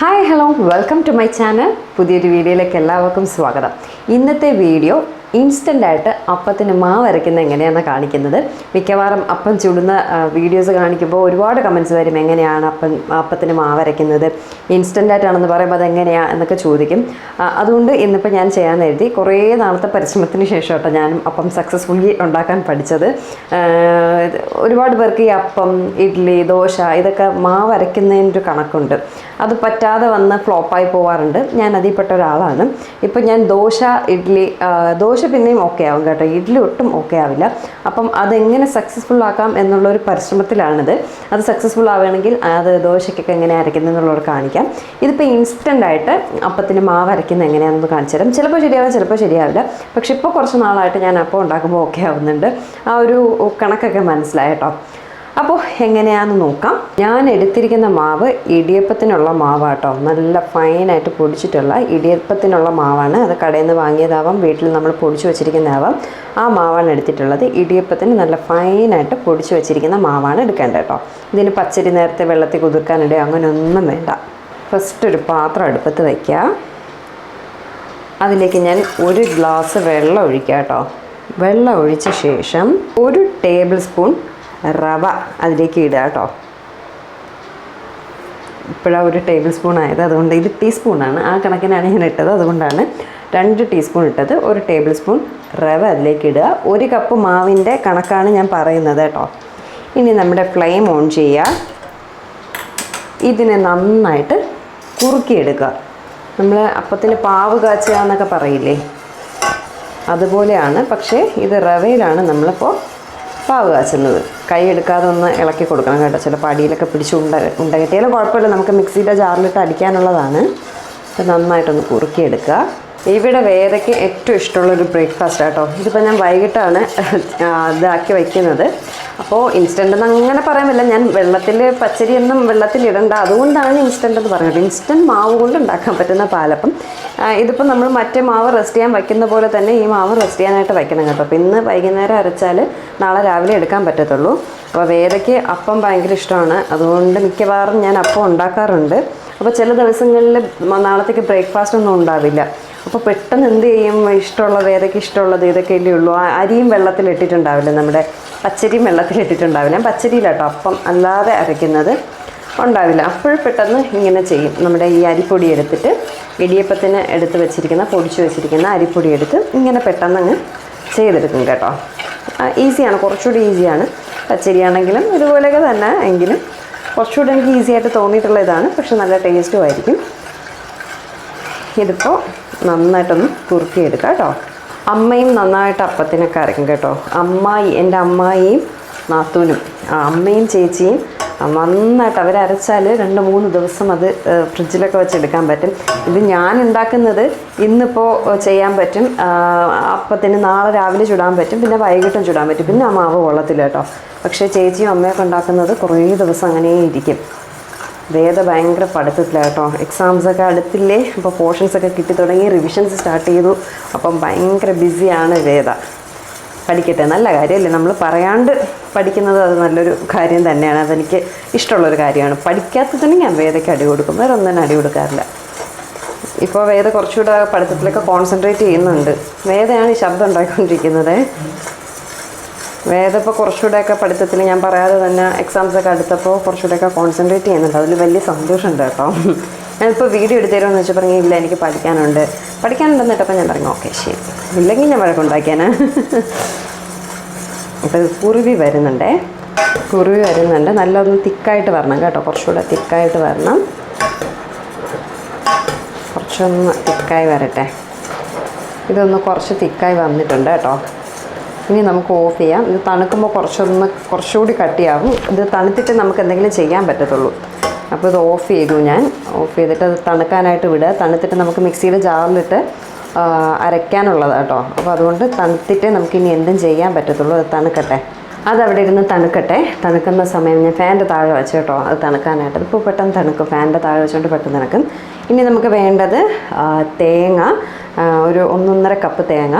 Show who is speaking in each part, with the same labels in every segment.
Speaker 1: Hi hello welcome to my channel പുതിയൊരു വീഡിയോയിലേക്ക് എല്ലാവർക്കും സ്വാഗതം. ഇന്നത്തെ വീഡിയോ ഇൻസ്റ്റന്റ് ആയിട്ട് അപ്പത്തിന് മാവ് അരയ്ക്കുന്നത് എങ്ങനെയാണെന്ന് കാണിക്കുന്നത്. മിക്കവാറും അപ്പം ചുടുന്ന വീഡിയോസ് കാണിക്കുമ്പോൾ ഒരുപാട് കമൻസ് വരും എങ്ങനെയാണ് അപ്പം അപ്പത്തിന് മാവ് അരയ്ക്കുന്നത്? ഇൻസ്റ്റന്റ് ആയിട്ടാണെന്ന് പറയുമ്പോൾ അത് എങ്ങനെയാണ് എന്നൊക്കെ ചോദിക്കും. അതുകൊണ്ട് ഇന്നിപ്പോൾ ഞാൻ ചെയ്യാൻ എഴുതി കുറേ നാളത്തെ പരിശ്രമത്തിന് ശേഷം കേട്ടോ ഞാനും അപ്പം സക്സസ്ഫുള്ളി ഉണ്ടാക്കാൻ പഠിച്ചത്. ഒരുപാട് പേർക്ക് ഈ അപ്പം ഇഡ്ഡലി ദോശ ഇതൊക്കെ മാവ് അരയ്ക്കുന്നതിന്റെ ഒരു കണക്കുണ്ട്. അത് പറ്റാതെ വന്ന് ഫ്ലോപ്പായി പോവാറുണ്ട്. ഞാൻ അതിൽപ്പെട്ട ഒരാളാണ്. ഇപ്പം ഞാൻ ദോശ ഇഡ്ഡലി ആ, ദോശ പിന്നെയും ഓക്കെ ആവും കേട്ടോ. ഇഡ്ഡലി ഒട്ടും ഓക്കെ ആവില്ല. അപ്പം അതെങ്ങനെ സക്സസ്ഫുൾ ആക്കാം എന്നുള്ള എന്നുള്ളൊരു പരിശ്രമത്തിലാണിത്. അത് സക്സസ്ഫുൾ ആവുകയാണെങ്കിൽ അത് ദോശയ്ക്കൊക്കെ എങ്ങനെ അരയ്ക്കുന്നത് എന്നുള്ളത് കാണിക്കാം. ഇതിപ്പോൾ ഇൻസ്റ്റന്റ് ആയിട്ട് അപ്പത്തിന് മാവ് അരയ്ക്കുന്നത് എങ്ങനെയാണെന്ന് കാണിച്ചു തരാം. ചിലപ്പോൾ ശരിയാവും ചിലപ്പോൾ ശരിയാവില്ല. പക്ഷെ ഇപ്പോൾ കുറച്ച് നാളായിട്ട് ഞാൻ അപ്പം ഉണ്ടാക്കുമ്പോൾ ഓക്കെ ആവുന്നുണ്ട്. ആ ഒരു കണക്കൊക്കെ മനസ്സിലായിട്ടോ അപ്പോൾ എങ്ങനെയാണെന്ന് നോക്കാം. ഞാൻ എടുത്തിരിക്കുന്ന മാവ് ഇടിയപ്പത്തിനുള്ള മാവാട്ടോ. നല്ല ഫൈനായിട്ട് പൊടിച്ചിട്ടുള്ള ഇടിയപ്പത്തിനുള്ള മാവാണ്. അത് കടയിൽ നിന്ന് വാങ്ങിയതാവാം വീട്ടിൽ നമ്മൾ പൊടിച്ചു വെച്ചിരിക്കുന്നതാവാം. ആ മാവാണ് എടുത്തിട്ടുള്ളത്. ഇടിയപ്പത്തിന് നല്ല ഫൈനായിട്ട് പൊടിച്ചു വെച്ചിരിക്കുന്ന മാവാണ് എടുക്കേണ്ടത് കേട്ടോ. ഇതിന് പച്ചരി നേരത്തെ വെള്ളത്തിൽ കുതിർക്കാനിട അങ്ങനെയൊന്നും വേണ്ട. ഫസ്റ്റ് ഒരു പാത്രം അടുപ്പത്ത് വയ്ക്കുക അതിലേക്ക് ഞാൻ ഒരു ഗ്ലാസ് വെള്ളം ഒഴിക്കാം കേട്ടോ. വെള്ളം ഒഴിച്ച ശേഷം ഒരു ടേബിൾ സ്പൂൺ റവ അതിലേക്ക് ഇടുക കേട്ടോ. ഇപ്പോഴാണ് ഒരു ടേബിൾ സ്പൂൺ ആയത്. അതുകൊണ്ട് ഇത് ടീസ്പൂണാണ് ആ കണക്കിനാണ് ഞാൻ ഇട്ടത്. അതുകൊണ്ടാണ് രണ്ട് ടീസ്പൂൺ ഇട്ടത്. ഒരു ടേബിൾ സ്പൂൺ റവ അതിലേക്ക് ഇടുക. ഒരു കപ്പ് മാവിന്റെ കണക്കാണ് ഞാൻ പറയുന്നത് കേട്ടോ. ഇനി നമ്മുടെ ഫ്ലെയിം ഓൺ ചെയ്യുക. ഇതിനെ നന്നായിട്ട് കുറുക്കിയെടുക്കുക. നമ്മൾ അപ്പത്തിന് പാവ് കാച്ചുക എന്നൊക്കെ പറയില്ലേ? അതുപോലെയാണ്. പക്ഷേ ഇത് റവയിലാണ് നമ്മളിപ്പോൾ പാവ് കാച്ചുന്നത് കൈ എടുക്കാതെ ഒന്ന് ഇളക്കി കൊടുക്കണം കേട്ടോ. ചിലപ്പോൾ അടിയിലൊക്കെ പിടിച്ച് ഉണ്ട ഉണ്ട കിട്ടിയാലും കുഴപ്പമില്ല. നമുക്ക് മിക്സിയുടെ ജാറിലിട്ട് അടിക്കാനുള്ളതാണ്. അപ്പോൾ നന്നായിട്ടൊന്ന് കുറുക്കിയെടുക്കുക. ഇവിടെ വേദയ്ക്ക് ഏറ്റവും ഇഷ്ടമുള്ളൊരു ബ്രേക്ക്ഫാസ്റ്റ് കേട്ടോ ഇതിപ്പോൾ ഞാൻ വൈകിട്ടാണ് ഇതാക്കി വയ്ക്കുന്നത് അപ്പോൾ ഇൻസ്റ്റന്റ് എന്ന് അങ്ങനെ പറയാൻ ഞാൻ വെള്ളത്തിൽ പച്ചരിയൊന്നും വെള്ളത്തിൽ ഇടണ്ട അതുകൊണ്ടാണ് ഇൻസ്റ്റന്റ് എന്ന് പറയുന്നത് ഇൻസ്റ്റന്റ് മാവ് കൊണ്ട് ഉണ്ടാക്കാൻ പറ്റുന്ന പാലപ്പം. ഇതിപ്പോൾ നമ്മൾ മറ്റേ മാവ് റെസ്റ്റ് ചെയ്യാൻ വയ്ക്കുന്ന പോലെ തന്നെ ഈ മാവ് റെസ്റ്റ് ചെയ്യാനായിട്ട് വയ്ക്കണം കേട്ടോ. അപ്പോൾ ഇന്ന് വൈകുന്നേരം അരച്ചാൽ നാളെ രാവിലെ എടുക്കാൻ പറ്റത്തുള്ളൂ. അപ്പോൾ വേദയ്ക്ക് അപ്പം ഭയങ്കര ഇഷ്ടമാണ്. അതുകൊണ്ട് മിക്കവാറും ഞാൻ അപ്പം ഉണ്ടാക്കാറുണ്ട്. അപ്പോൾ ചില ദിവസങ്ങളിൽ നാളത്തേക്ക് ബ്രേക്ക്ഫാസ്റ്റ് ഒന്നും ഉണ്ടാവില്ല. അപ്പോൾ പെട്ടെന്ന് എന്ത് ചെയ്യും? ഇഷ്ടമുള്ള വേദയ്ക്ക് ഇഷ്ടമുള്ളത് ഇതൊക്കെ അല്ലേ ഉള്ളൂ. അരിയും വെള്ളത്തിൽ ഇട്ടിട്ടുണ്ടാവില്ല. നമ്മുടെ പച്ചരിയും വെള്ളത്തിൽ ഇട്ടിട്ടുണ്ടാവില്ല. ഞാൻ പച്ചരിയിലാട്ടോ അപ്പം അല്ലാതെ അരയ്ക്കുന്നത്. ഉണ്ടാവില്ല. അപ്പോൾ പെട്ടെന്ന് ഇങ്ങനെ ചെയ്യും. നമ്മുടെ ഈ അരിപ്പൊടി എടുത്തിട്ട് ഇടിയപ്പത്തിന് എടുത്ത് വെച്ചിരിക്കുന്ന പൊടിച്ച് വെച്ചിരിക്കുന്ന അരിപ്പൊടി എടുത്ത് ഇങ്ങനെ പെട്ടെന്ന് അങ്ങ് ചെയ്തെടുക്കും കേട്ടോ. ഈസിയാണ്. കുറച്ചുകൂടി ഈസിയാണ്. പച്ചരിയാണെങ്കിലും ഇതുപോലെയൊക്കെ തന്നെ എങ്കിലും കുറച്ചുകൂടി എനിക്ക് ഈസി ആയിട്ട് തോന്നിയിട്ടുള്ള ഇതാണ്. പക്ഷെ നല്ല ടേസ്റ്റും ആയിരിക്കും. ഇതിപ്പോൾ നന്നായിട്ടൊന്ന് കുറുക്കിയെടുക്കാം കേട്ടോ. അമ്മയും നന്നായിട്ട് അപ്പത്തിനൊക്കെ അരക്കും കേട്ടോ. അമ്മായി എന്റെ അമ്മായിയും നാത്തൂനും അമ്മയും ചേച്ചിയും നന്നായിട്ട് അവരരച്ചാൽ രണ്ട് മൂന്ന് ദിവസം അത് ഫ്രിഡ്ജിലൊക്കെ വെച്ചെടുക്കാൻ പറ്റും. ഇത് ഞാൻ ഉണ്ടാക്കുന്നത് ഇന്നിപ്പോൾ ചെയ്യാൻ പറ്റും. അപ്പത്തിന് നാളെ രാവിലെ ചുടാൻ പറ്റും. പിന്നെ വൈകിട്ടും ചുടാൻ പറ്റും. പിന്നെ ആ മാവ് കൊള്ളത്തില്ല കേട്ടോ പക്ഷേ ചേച്ചിയും അമ്മയൊക്കെ ഉണ്ടാക്കുന്നത് കുറേ ദിവസം അങ്ങനെ ഇരിക്കും. വേദ ഭയങ്കര പഠിത്തത്തിലാണ് കേട്ടോ എക്സാംസൊക്കെ അടുത്തില്ലേ? അപ്പോൾ പോർഷൻസ് ഒക്കെ കിട്ടി തുടങ്ങി. റിവിഷൻസ് സ്റ്റാർട്ട് ചെയ്തു. അപ്പം ഭയങ്കര ബിസിയാണ് വേദ. പഠിക്കട്ടെ. നല്ല കാര്യമല്ലേ? നമ്മൾ പറയാണ്ട് പഠിക്കുന്നത് അത് നല്ലൊരു കാര്യം തന്നെയാണ്. അതെനിക്ക് ഇഷ്ടമുള്ളൊരു കാര്യമാണ്. പഠിക്കാത്തതിന് ഞാൻ വേദയ്ക്ക് അടി കൊടുക്കും. വേറെ ഒന്നും അടി കൊടുക്കാറില്ല. ഇപ്പോൾ വേദ കുറച്ചുകൂടെ പഠിത്തത്തിലൊക്കെ കോൺസെൻട്രേറ്റ് ചെയ്യുന്നുണ്ട്. വേദയാണ് ഈ ശബ്ദം ഉണ്ടാക്കിക്കൊണ്ടിരിക്കുന്നത് വേദ ഇപ്പോൾ കുറച്ചുകൂടെയൊക്കെ പഠിത്തത്തിൽ ഞാൻ പറയാതെ തന്നെ എക്സാംസൊക്കെ അടുത്തപ്പോൾ കുറച്ചുകൂടെയൊക്കെ കോൺസെൻട്രേറ്റ് ചെയ്യുന്നുണ്ട്. അതിൽ വലിയ സന്തോഷമുണ്ട് കേട്ടോ. ഞാനിപ്പോൾ വീഡിയോ എടുത്തു തരുമെന്ന് വെച്ചാൽ പറഞ്ഞു ഇല്ല എനിക്ക് പഠിക്കാനുണ്ട്. പഠിക്കാനുണ്ടെന്ന് ഞാൻ പറഞ്ഞു ഓക്കെ ശരി. ഇല്ലെങ്കിൽ ഞാൻ വഴക്കുണ്ടാക്കിയാണ് അപ്പോൾ കുറുവി വരുന്നുണ്ടേ. കുറുവി വരുന്നുണ്ട്. നല്ലൊന്ന് തിക്കായിട്ട് വരണം കേട്ടോ. കുറച്ചുകൂടെ തിക്കായിട്ട് വരണം. കുറച്ചൊന്ന് തിക്കായി വരട്ടെ. ഇതൊന്ന് കുറച്ച് തിക്കായി വന്നിട്ടുണ്ട് കേട്ടോ. ഇനി നമുക്ക് ഓഫ് ചെയ്യാം. ഇത് തണുക്കുമ്പോൾ കുറച്ചൊന്ന് കുറച്ചുകൂടി കട്ടിയാവും. ഇത് തണുത്തിട്ട് നമുക്ക് എന്തെങ്കിലും ചെയ്യാൻ പറ്റത്തുള്ളൂ. അപ്പോൾ ഇത് ഓഫ് ചെയ്തു ഞാൻ. ഓഫ് ചെയ്തിട്ട് അത് തണുക്കാനായിട്ട് വിടുക. തണുത്തിട്ട് നമുക്ക് മിക്സിയിൽ ജാറിലിട്ട് അരയ്ക്കാനുള്ളതാണ് അരയ്ക്കാനുള്ളത് കേട്ടോ. അപ്പോൾ അതുകൊണ്ട് തണുത്തിട്ടേ നമുക്ക് ഇനി എന്തും ചെയ്യാൻ പറ്റത്തുള്ളൂ. അത് തണുക്കട്ടെ. അതവിടെ ഇരുന്ന് തണുക്കട്ടെ. തണുക്കുന്ന സമയം ഞാൻ ഫാന്റെ താഴെ വെച്ച് കേട്ടോ. അത് തണുക്കാനായിട്ട്. ഇപ്പോൾ പെട്ടെന്ന് തണുക്കും. ഫാന്റെ താഴെ വെച്ചുകൊണ്ട് പെട്ടെന്ന് തണുക്കും. ഇനി നമുക്ക് വേണ്ടത് തേങ്ങ ഒരു ഒന്നൊന്നര കപ്പ് തേങ്ങ.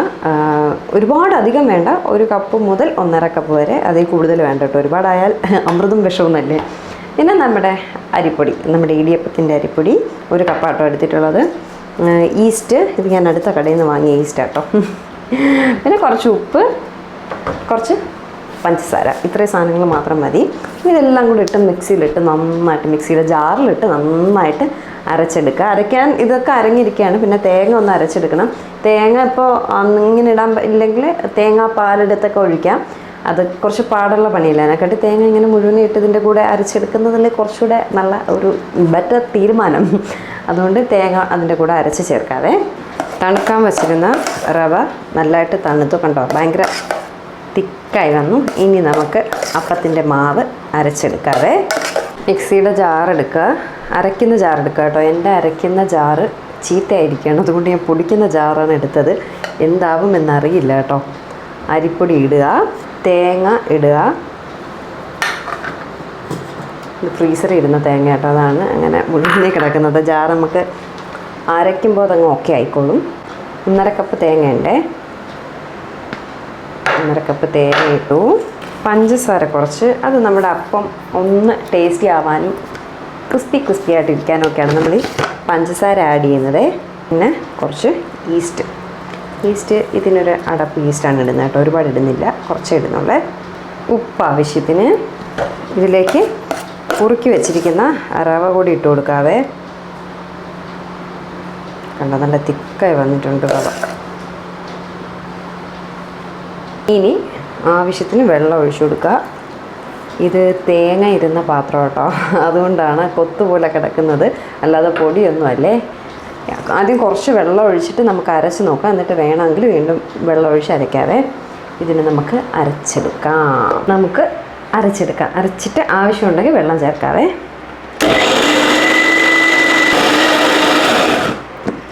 Speaker 1: ഒരുപാട് അധികം വേണ്ട. ഒരു കപ്പ് മുതൽ ഒന്നര കപ്പ് വരെ അതിൽ കൂടുതൽ വേണ്ട കേട്ടോ. ഒരുപാടായാൽ അമൃതും വിഷവുന്നല്ലേ പിന്നെ നമ്മുടെ അരിപ്പൊടി നമ്മുടെ ഇടിയപ്പത്തിന്റെ അരിപ്പൊടി ഒരു കപ്പാട്ടോ എടുത്തിട്ടുള്ളത്. ഈസ്റ്റ് ഇത് ഞാൻ അടുത്ത കടയിൽ നിന്ന് വാങ്ങിയ ഈസ്റ്റ് ആട്ടോ. പിന്നെ കുറച്ച് ഉപ്പ് കുറച്ച് പഞ്ചസാര. ഇത്രയും സാധനങ്ങൾ മാത്രം മതി. ഇതെല്ലാം കൂടി ഇട്ട് മിക്സിയിലിട്ട് നന്നായിട്ട് മിക്സിയുടെ ജാറിലിട്ട് നന്നായിട്ട് അരച്ചെടുക്കുക. അരയ്ക്കാൻ ഇതൊക്കെ അരങ്ങിരിക്കുകയാണ് പിന്നെ തേങ്ങ ഒന്ന് അരച്ചെടുക്കണം. തേങ്ങ ഇപ്പോൾ ഇങ്ങനെ ഇടാൻ ഇല്ലെങ്കിൽ തേങ്ങാ പാലെടുത്തൊക്കെ ഒഴിക്കാം. അത് കുറച്ച് പാടുള്ള പണിയില്ല? അതിനെക്കാട്ടി തേങ്ങ ഇങ്ങനെ മുഴുവൻ ഇട്ടതിന്റെ കൂടെ അരച്ചെടുക്കുന്നതിൽ കുറച്ചുകൂടെ നല്ല ഒരു ബെറ്റർ തീരുമാനം. അതുകൊണ്ട് തേങ്ങ അതിന്റെ കൂടെ അരച്ച് ചേർക്കാതെ തണുക്കാൻ വെച്ചിരുന്ന റവ നല്ലതായിട്ട് തണുത്തു കണ്ടോ? ഭയങ്കര തിക്കായി വന്നു. ഇനി നമുക്ക് അപ്പത്തിന്റെ മാവ് അരച്ചെടുക്കാതെ മിക്സിയുടെ ജാറെടുക്കുക അരയ്ക്കുന്ന ജാറെടുക്കുക കേട്ടോ. എന്റെ അരയ്ക്കുന്ന ജാറ് ചീത്തയായിരിക്കുകയാണ്. അതുകൊണ്ട് ഞാൻ പൊടിക്കുന്ന ജാറാണ് എടുത്തത്. എന്താവും എന്നറിയില്ല കേട്ടോ. അരിപ്പൊടി ഇടുക. തേങ്ങ ഇടുക. ഫ്രീസറിൽ ഇരുന്ന തേങ്ങ കേട്ടോ അതാണ് അങ്ങനെ മുഴുവനെ കിടക്കുന്നത്. ജാർ നമുക്ക് അരയ്ക്കുമ്പോൾ അതങ്ങ് ഓക്കെ ആയിക്കോളും. ഒന്നര കപ്പ് തേങ്ങ ഉണ്ടേ ഒന്നര കപ്പ് തേങ്ങ ഇട്ടു. പഞ്ചസാര കുറച്ച്. അത് നമ്മുടെ അപ്പം ഒന്ന് ടേസ്റ്റി ആവാനും ക്രിസ്പി ക്രിസ്പി ആയിട്ടിരിക്കാനും ഒക്കെയാണ് നമ്മൾ പഞ്ചസാര ആഡ് ചെയ്യുന്നത്. പിന്നെ കുറച്ച് ഈസ്റ്റ് ഈസ്റ്റ് ഇതിനൊരു അടപ്പ് ഈസ്റ്റാണ് ഇടുന്നത് കേട്ടോ. ഒരുപാട് ഇടുന്നില്ല. കുറച്ചേ ഇടുന്നുള്ളേ. ഉപ്പ് ആവശ്യത്തിന് ഇതിലേക്ക് കുറുക്കി വെച്ചിരിക്കുന്ന റവ കൂടി ഇട്ട് കൊടുക്കാവേ. കണ്ടോ നല്ല തിക്കായി വന്നിട്ടുണ്ട് റവ. ഇനി ആവശ്യത്തിന് വെള്ളം ഒഴിച്ചു കൊടുക്കുക. ഇത് തേങ്ങ ഇരുന്ന പാത്രം കേട്ടോ. അതുകൊണ്ടാണ് കൊത്തുപോലെ കിടക്കുന്നത്. അല്ലാതെ പൊടിയൊന്നും അല്ലേ ആദ്യം കുറച്ച് വെള്ളം ഒഴിച്ചിട്ട് നമുക്ക് അരച്ച് നോക്കാം. എന്നിട്ട് വേണമെങ്കിൽ വീണ്ടും വെള്ളം ഒഴിച്ച് അരയ്ക്കാവേ. ഇതിന് നമുക്ക് അരച്ചെടുക്കാം. നമുക്ക് അരച്ചെടുക്കാം. അരച്ചിട്ട് ആവശ്യമുണ്ടെങ്കിൽ വെള്ളം ചേർക്കാവേ.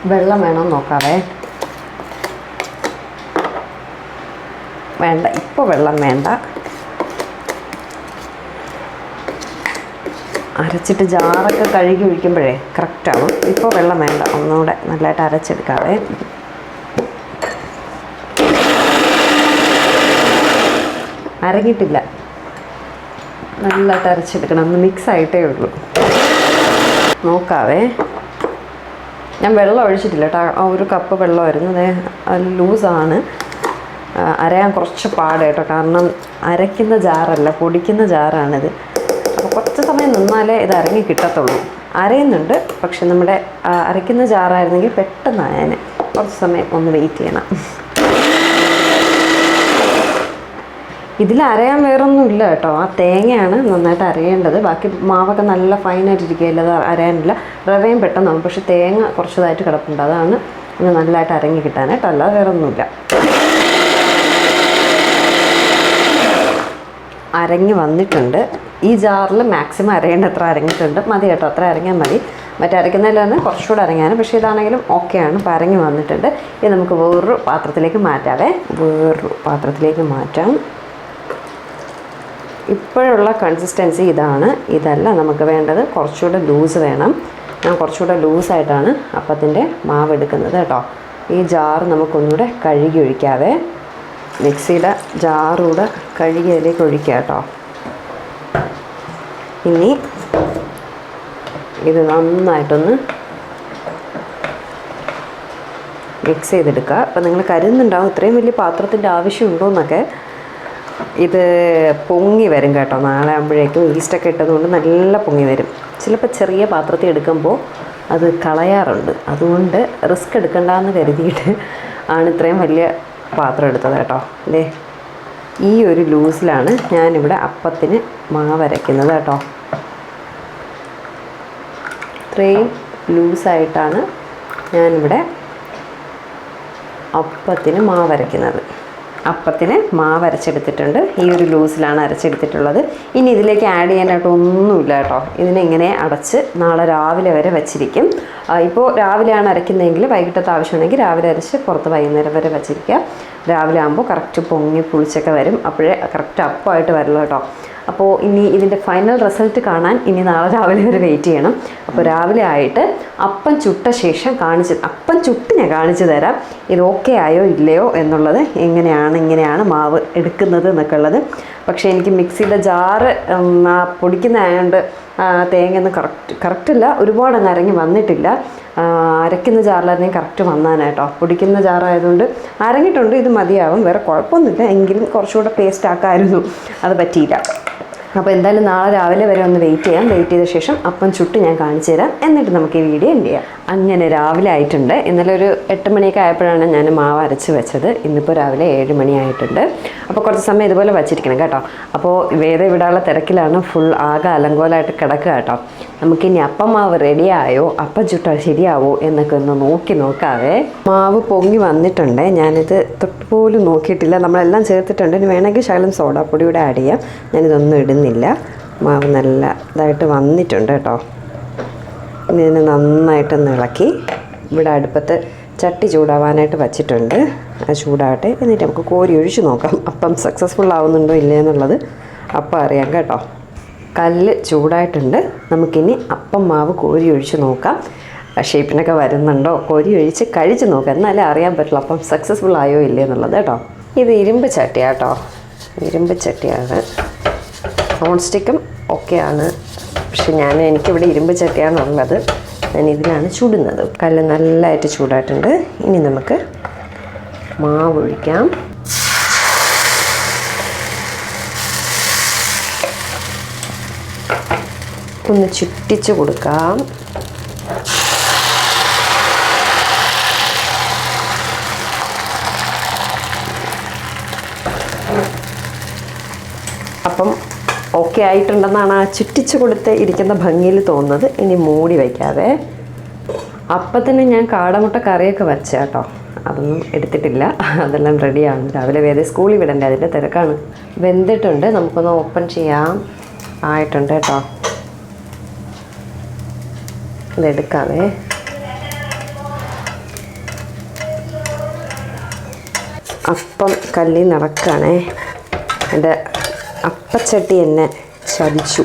Speaker 1: വെള്ളം വേണമെന്ന് നോക്കാവേ. വേണ്ട. ഇപ്പോൾ വെള്ളം വേണ്ട. അരച്ചിട്ട് ജാറൊക്കെ കഴുകി ഒഴിക്കുമ്പോഴേ കറക്റ്റാവും ഇപ്പോൾ വെള്ളം വേണ്ട. ഒന്നുകൂടെ നല്ലതായിട്ട് അരച്ചെടുക്കാവേ. അരങ്ങിട്ടില്ല. നല്ലതായിട്ട് അരച്ചെടുക്കണം. ഒന്ന് മിക്സ് ആയിട്ടേ ഉള്ളൂ. നോക്കാവേ. ഞാൻ വെള്ളം ഒഴിച്ചിട്ടില്ല കേട്ടോ. ആ ഒരു കപ്പ് വെള്ളമായിരുന്നു അതെ അത് ലൂസാണ് അരയാൻ കുറച്ച് പാട് കേട്ടോ. കാരണം അരയ്ക്കുന്ന ജാറല്ല പൊടിക്കുന്ന ജാറാണിത്. നിന്നാലേ ഇത് അരങ്ങി കിട്ടത്തുള്ളൂ. അരയുന്നുണ്ട് പക്ഷെ നമ്മുടെ അരയ്ക്കുന്ന ജാറായിരുന്നെങ്കിൽ പെട്ടെന്ന് അയനെ കുറച്ച് സമയം ഒന്ന് വെയിറ്റ് ചെയ്യണം. ഇതിൽ അരയാൻ വേറൊന്നുമില്ല കേട്ടോ. ആ തേങ്ങയാണ് നന്നായിട്ട് അരയേണ്ടത്. ബാക്കി മാവൊക്കെ നല്ല ഫൈനായിട്ട് ഇരിക്കുകയില്ല അത് അരയാനില്ല. റവയും പെട്ടെന്നാവും പക്ഷെ തേങ്ങ കുറച്ചതായിട്ട് കിടപ്പുണ്ട്. അതാണ് ഇത് നല്ലതായിട്ട് അരങ്ങി കിട്ടാനായിട്ട് അല്ലാതെ വേറൊന്നുമില്ല. അരങ്ങി വന്നിട്ടുണ്ട്. ഈ ജാറിൽ മാക്സിമം അരയേണ്ടത്ര അരങ്ങിയിട്ടുണ്ട്. മതി കേട്ടോ അത്ര അരങ്ങിയാൽ മതി. മറ്റേ അരയ്ക്കുന്നതിലാണ് കുറച്ചുകൂടെ അരങ്ങാനും. പക്ഷേ ഇതാണെങ്കിലും ഓക്കെയാണ് അപ്പോൾ അരങ്ങി വന്നിട്ടുണ്ട്. ഇത് നമുക്ക് വേറൊരു പാത്രത്തിലേക്ക് മാറ്റാവേ. വേറൊരു പാത്രത്തിലേക്ക് മാറ്റാം. ഇപ്പോഴുള്ള കൺസിസ്റ്റൻസി ഇതാണ്. ഇതല്ല നമുക്ക് വേണ്ടത്. കുറച്ചുകൂടെ ലൂസ് വേണം. ഞാൻ കുറച്ചുകൂടെ ലൂസായിട്ടാണ് അപ്പത്തിന്റെ മാവ് എടുക്കുന്നത് കേട്ടോ. ഈ ജാറ് നമുക്കൊന്നുകൂടെ കഴുകി ഒഴിക്കാവേ. മിക്സിയുടെ ജാറൂടെ കഴുകി അതിലേക്ക് ഒഴിക്കുക കേട്ടോ. ഇനി ഇത് നന്നായിട്ടൊന്ന് മിക്സ് ചെയ്തെടുക്കുക. അപ്പം നിങ്ങൾ കരുതുന്നുണ്ടാവും ഇത്രയും വലിയ പാത്രത്തിന്റെ ആവശ്യമുണ്ടോ എന്നൊക്കെ. ഇത് പൊങ്ങി വരും കേട്ടോ. നാളെ ആകുമ്പോഴേക്കും ഈസ്റ്റൊക്കെ ഇട്ടതുകൊണ്ട് നല്ല പൊങ്ങി വരും. ചിലപ്പോൾ ചെറിയ പാത്രത്തിൽ എടുക്കുമ്പോൾ അത് കളയാറുണ്ട്. അതുകൊണ്ട് റിസ്ക് എടുക്കണ്ടെന്ന് കരുതിയിട്ട് ആണ് ഇത്രയും വലിയ പാത്രം എടുത്തത് കേട്ടോ. അല്ലേ ഈ ഒരു ലൂസിലാണ് ഞാനിവിടെ അപ്പത്തിന് മാവരയ്ക്കുന്നത് കേട്ടോ. ഇത്രയും ലൂസായിട്ടാണ് ഞാനിവിടെ അപ്പത്തിന് മാവ് അരയ്ക്കുന്നത് അപ്പത്തിന് മാവ് അരച്ചെടുത്തിട്ടുണ്ട്. ഈ ഒരു ലൂസിലാണ് അരച്ചെടുത്തിട്ടുള്ളത്. ഇനി ഇതിലേക്ക് ആഡ് ചെയ്യാനായിട്ട് ഒന്നുമില്ല കേട്ടോ. ഇതിനെ ഇങ്ങനെ അടച്ച് നാളെ രാവിലെ വരെ വെച്ചിരിക്കും. ഇപ്പോൾ രാവിലെയാണ് അരയ്ക്കുന്നതെങ്കിൽ വൈകിട്ടത്തെ ആവശ്യമുണ്ടെങ്കിൽ രാവിലെ അരച്ച് പുറത്ത് വൈകുന്നേരം വരെ വെച്ചിരിക്കുക. രാവിലെ ആകുമ്പോൾ കറക്റ്റ് പൊങ്ങി പുളിച്ചൊക്കെ വരും. അപ്പോഴേ കറക്റ്റ് അപ്പമായിട്ട് വരുള്ളൂ കേട്ടോ. അപ്പോൾ ഇനി ഇതിന്റെ ഫൈനൽ റിസൾട്ട് കാണാൻ ഇനി നാളെ രാവിലെ വരെ വെയിറ്റ് ചെയ്യണം. അപ്പോൾ രാവിലെ ആയിട്ട് അപ്പം ചുട്ട ശേഷം കാണിച്ച് അപ്പം ചുട്ട് ഞാൻ കാണിച്ചു തരാം. ഇത് ഓക്കെ ആയോ ഇല്ലയോ എന്നുള്ളത് എങ്ങനെയാണ് ഇങ്ങനെയാണ് മാവ് എടുക്കുന്നത് എന്നൊക്കെ ഉള്ളത്. പക്ഷേ എനിക്ക് മിക്സിയുടെ ജാറ് പൊടിക്കുന്നതായതുകൊണ്ട് തേങ്ങയൊന്നും കറക്റ്റ് കറക്റ്റല്ല ഒരുപാട് അങ്ങ് അരങ്ങി വന്നിട്ടില്ല. അരയ്ക്കുന്ന ജാറിലായിരുന്നെങ്കിൽ കറക്റ്റ് വന്നാനായിട്ടോ പൊടിക്കുന്ന ജാറായതുകൊണ്ട് അരങ്ങിയിട്ടുണ്ട് ഇത് മതിയാവും. വേറെ കുഴപ്പമൊന്നുമില്ല. എങ്കിലും കുറച്ചുകൂടെ പേസ്റ്റ് ആക്കാമായിരുന്നു അത് പറ്റിയില്ല. അപ്പോൾ എന്തായാലും നാളെ രാവിലെ വരെ ഒന്ന് വെയിറ്റ് ചെയ്യാം. വെയിറ്റ് ചെയ്ത ശേഷം അപ്പം ചുട്ട് ഞാൻ കാണിച്ചു തരാം. എന്നിട്ട് നമുക്ക് ഈ വീഡിയോ എൻഡ് ചെയ്യാം. അങ്ങനെ രാവിലെ ആയിട്ടുണ്ട്. ഇന്നലെ ഒരു എട്ട് മണിയൊക്കെ ആയപ്പോഴാണ് ഞാൻ മാവ് അരച്ച് വെച്ചത്. ഇന്നിപ്പോൾ രാവിലെ ഏഴ് മണിയായിട്ടുണ്ട്. അപ്പോൾ കുറച്ച് സമയം ഇതുപോലെ വച്ചിരിക്കണം കേട്ടോ. അപ്പോൾ വേറെ ഇവിടെയുള്ള തിരക്കിലാണ് ഫുൾ ആകെ അലങ്കോലായിട്ട് കിടക്കുക കേട്ടോ. നമുക്കിനി അപ്പം മാവ് റെഡിയായോ അപ്പം ചുട്ടാൽ ശരിയാവോ? എന്നൊക്കെ ഒന്ന് നോക്കി നോക്കാവേ. മാവ് പൊങ്ങി വന്നിട്ടുണ്ട്. ഞാനിത് തൊട്ട് പോലും നോക്കിയിട്ടില്ല. നമ്മളെല്ലാം ചേർത്തിട്ടുണ്ട്. ഇനി വേണമെങ്കിൽ ശകലം സോഡാപ്പൊടി കൂടെ ആഡ് ചെയ്യാം. ഞാനിതൊന്നും ഇടുന്നില്ല മാവ് നല്ല ഇതായിട്ട് വന്നിട്ടുണ്ട് കേട്ടോ. ഇതിനെ നന്നായിട്ടൊന്ന് ഇളക്കി ഇവിടെ അടുപ്പത്ത് ചട്ടി ചൂടാവാനായിട്ട് വച്ചിട്ടുണ്ട്. അത് ചൂടാവട്ടെ. എന്നിട്ട് നമുക്ക് കോരി ഒഴിച്ചു നോക്കാം. അപ്പം സക്സസ്ഫുൾ ആവുന്നുണ്ടോ ഇല്ലേ എന്നുള്ളത് അപ്പം അറിയാം കേട്ടോ. കല്ല് ചൂടായിട്ടുണ്ട്. നമുക്കിനി അപ്പം മാവ് കോരി ഒഴിച്ച് നോക്കാം. ഷേപ്പിനൊക്കെ വരുന്നുണ്ടോ? കോരി ഒഴിച്ച് കഴിച്ച് നോക്കാം. എന്നാലേ അറിയാൻ പറ്റുള്ളൂ അപ്പം സക്സസ്ഫുൾ ആയോ ഇല്ലേ എന്നുള്ളത് കേട്ടോ. ഇത് ഇരുമ്പ് ചട്ടിയാട്ടോ. ഇരുമ്പ് ചട്ടിയാണ്. നോൺ സ്റ്റിക്കും ഒക്കെയാണ്. പക്ഷെ ഞാൻ എനിക്കിവിടെ ഇരുമ്പ് ചട്ടിയാണുള്ളത് ഞാൻ ഇതിലാണ് ചുടുന്നത്. കല്ല് നല്ലതായിട്ട് ചൂടായിട്ടുണ്ട്. ഇനി നമുക്ക് മാവ് ഒഴിക്കാം. ഒന്ന് ചുറ്റിച്ച് കൊടുക്കാം അപ്പം ഓക്കെ ആയിട്ടുണ്ടെന്നാണ് ആ ചുറ്റിച്ചു കൊടുത്ത് ഇരിക്കുന്ന ഭംഗിയിൽ തോന്നുന്നത്. ഇനി മൂടി വയ്ക്കാതെ അപ്പത്തിന് ഞാൻ കാടമുട്ട കറിയൊക്കെ വെച്ച കേട്ടോ. അതൊന്നും എടുത്തിട്ടില്ല. അതെല്ലാം റെഡിയാണ് രാവിലെ വേറെ സ്കൂളിൽ വിടണ്ടേ? അതിന്റെ തിരക്കാണ്. വെന്തിട്ടുണ്ട്. നമുക്കൊന്ന് ഓപ്പൺ ചെയ്യാം. ആയിട്ടുണ്ട് കേട്ടോ. ഇതെടുക്കാവേ അപ്പം കല്ലിൽ നടക്കുകയാണേ. എന്റെ അപ്പച്ചട്ടി എന്നെ ചതിച്ചു.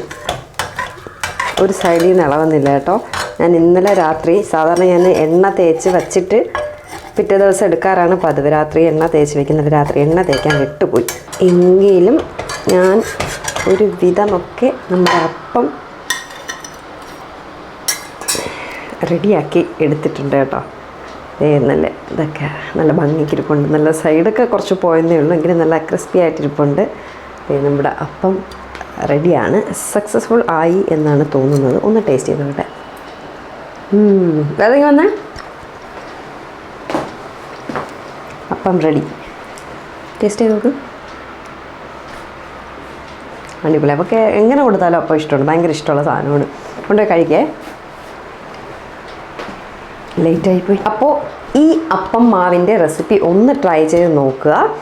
Speaker 1: ഒരു സൈഡിൽ നിന്ന് ഇളവുന്നില്ല കേട്ടോ. ഞാൻ ഇന്നലെ രാത്രി സാധാരണ ഞാൻ എണ്ണ തേച്ച് വച്ചിട്ട് പിറ്റേ ദിവസം എടുക്കാറാണ് പതിവ്. രാത്രി എണ്ണ തേച്ച് വെക്കുന്നത് രാത്രി എണ്ണ തേക്കാൻ വിട്ടുപോയി. എങ്കിലും ഞാൻ ഒരു വിധമൊക്കെ നമ്മുടെ അപ്പം റെഡിയാക്കി എടുത്തിട്ടുണ്ട് കേട്ടോ. ഏ നല്ല ഇതൊക്കെ നല്ല ഭംഗിക്കിരിപ്പുണ്ട് നല്ല സൈഡൊക്കെ കുറച്ച് പോയെന്നേ ഉള്ളൂ. എങ്കിലും നല്ല ക്രിസ്പി ആയിട്ടിരിപ്പുണ്ട്. നമ്മുടെ അപ്പം റെഡിയാണ്. സക്സസ്ഫുൾ ആയി എന്നാണ് തോന്നുന്നത്. ഒന്ന് ടേസ്റ്റ് ചെയ്ത് നോക്കട്ടെ. വേറെ വന്നേ? അപ്പം റെഡി ടേസ്റ്റ് ചെയ്ത് നോക്ക്. അടിപൊളി. അപ്പോൾ എങ്ങനെ കൊടുത്താലും അപ്പം ഇഷ്ടമാണ്. ഭയങ്കര ഇഷ്ടമുള്ള സാധനമാണ്. കൊണ്ടുപോയി കഴിക്കേ. ലേറ്റ് ആയിപ്പോയി അപ്പോൾ ഈ അപ്പം മാവിന്റെ റെസിപ്പി ഒന്ന് ട്രൈ ചെയ്ത് നോക്കുക.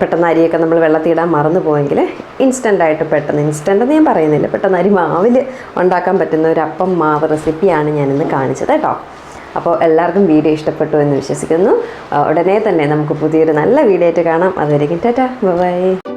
Speaker 1: പെട്ടെന്ന് അരിയൊക്കെ നമ്മൾ വെള്ളത്തിയിടാൻ മറന്നു പോയെങ്കിൽ ഇൻസ്റ്റന്റായിട്ട് പെട്ടെന്ന് ഇൻസ്റ്റന്റ് ഞാൻ പറയുന്നില്ല പെട്ടെന്ന് അരി മാവിൽ ഉണ്ടാക്കാൻ പറ്റുന്ന ഒരു അപ്പം മാവ് റെസിപ്പിയാണ് ഞാനിന്ന് കാണിച്ചത് കേട്ടോ. അപ്പോൾ എല്ലാവർക്കും വീഡിയോ ഇഷ്ടപ്പെട്ടു എന്ന് വിശ്വസിക്കുന്നു. ഉടനെ തന്നെ നമുക്ക് പുതിയൊരു നല്ല വീഡിയോ ആയിട്ട് കാണാം. അതുവരെയും ടാറ്റാ ബൈ.